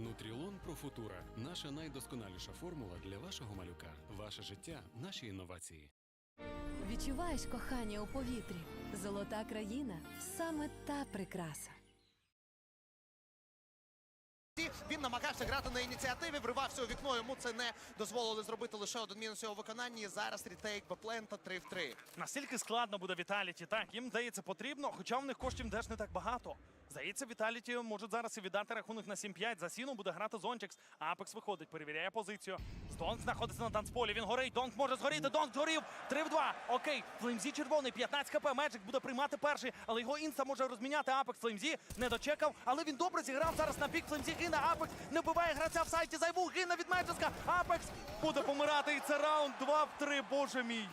Нутрілон Про Футура наша найдосконаліша формула для вашого малюка. Ваше життя, наші інновації. Відчуваєш кохання у повітрі. Золота країна саме та прикраса. Він намагався грати на ініціативі, вривався у вікно. Йому це не дозволили зробити лише один мінус його виконанні. І зараз рітейк Беплента 3 в 3. Настільки складно буде Віталіті. Так, їм здається потрібно, хоча в них коштів теж не так багато. Здається, Віталіті можуть зараз і віддати рахунок на 7-5. За сіну буде грати Зончикс. Апекс виходить, перевіряє позицію. Донк знаходиться на танцполі. Він горить. Донк може згоріти. Донк згорів. 3 в 2. Окей. Флеймзі червоний. 15 хп. Меджик буде приймати перший, але його інста може розміняти. Апекс Флеймзі не дочекав. Але він добре зіграв зараз на пік. Флеймзі гине. Апекс не вбиває гравця в сайті. Зайву гине від Меджиска. Апекс буде помирати. І це раунд 2 в 3. Боже мій.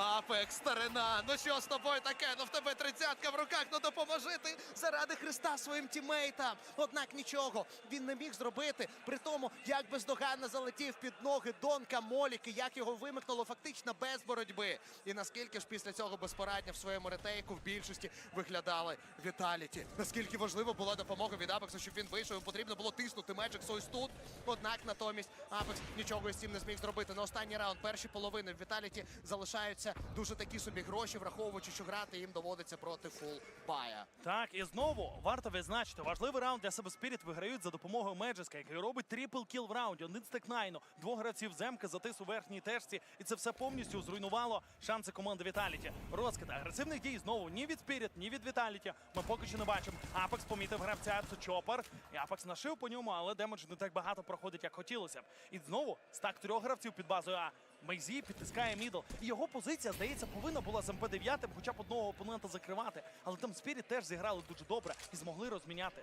Апекс, старина. Ну що з тобою таке? Ну в тебе тридцятка в руках. Ну допоможи ти заради Христа своїм тімейтам. Однак нічого він не міг зробити. При тому, як бездоганно залетів під ноги Донка Моліки, як його вимикнуло фактично без боротьби. І наскільки ж після цього безпорадня в своєму ретейку в більшості виглядали Віталіті. Наскільки важлива була допомога від Апекса, щоб він вийшов. Йому потрібно було тиснути Меджикс ось тут. Однак натомість Апекс нічого із цим не зміг зробити. На останній раунд перші половини в Віталіті залишаються дуже такі собі гроші, враховуючи, що грати їм доводиться проти фул бая. Так, і знову варто відзначити, важливий раунд для себе Спіріт виграють за допомогою Меджиска, який робить трипл кіл в раунді. Один стек найну, двох гравців земки затис у верхній тежці, і це все повністю зруйнувало шанси команди Віталіті. Розкид агресивних дій знову ні від Спіріт, ні від Віталіті. Ми поки що не бачимо. Апекс помітив гравця, це Чопер. І Апекс нашив по ньому, але демедж не так багато проходить, як хотілося б. І знову стак трьох гравців під базою А. Мейзі підтискає мідл. І його позиція, здається, повинна була з МП 9 хоча б одного опонента закривати. Але там Спірі теж зіграли дуже добре і змогли розміняти.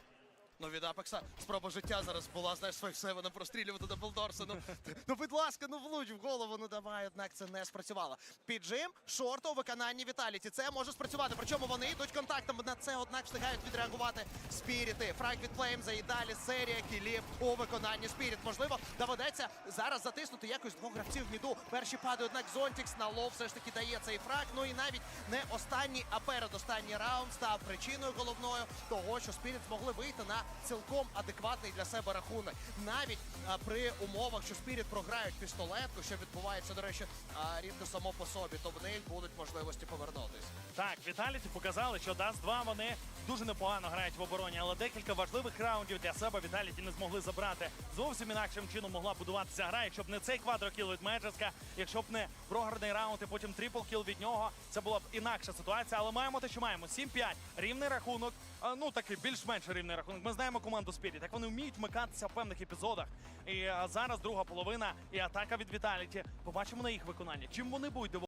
Ну від Апекса спроба життя зараз була, знаєш, своїх севена прострілювати до Белдорса. Ну, ну, будь ласка, ну влуч в голову, ну давай, однак це не спрацювало. Піджим, шорт у виконанні Віталіті. Це може спрацювати. Причому вони йдуть контактом. На це, однак, встигають відреагувати спіріти. Фраг від Флеймза і далі серія кілів у виконанні спіріт. Можливо, доведеться зараз затиснути якось двох гравців в міду. Перші падають, однак Зонтікс на лов все ж таки дає цей фраг. Ну і навіть не останній, а передостанній раунд став причиною головною того, що спіріт змогли вийти на цілком адекватний для себе рахунок. Навіть а, при умовах, що спіріт програють пістолетку, що відбувається, до речі, а, рідко само по собі, то в них будуть можливості повернутись. Так, Віталіті показали, що Даст 2 вони дуже непогано грають в обороні, але декілька важливих раундів для себе Віталіті не змогли забрати. Зовсім інакшим чином могла будуватися гра, якщо б не цей квадрокіл від Меджеска, якщо б не програний раунд і потім трипл кіл від нього, це була б інакша ситуація. Але маємо те, що маємо. 7-5, рівний рахунок. Ну такий більш-менш рівний рахунок. Ми знаємо команду Спіріт, як вони вміють вмикатися в певних епізодах. І зараз друга половина і атака від Віталіті. Побачимо на їх виконання. Чим вони будуть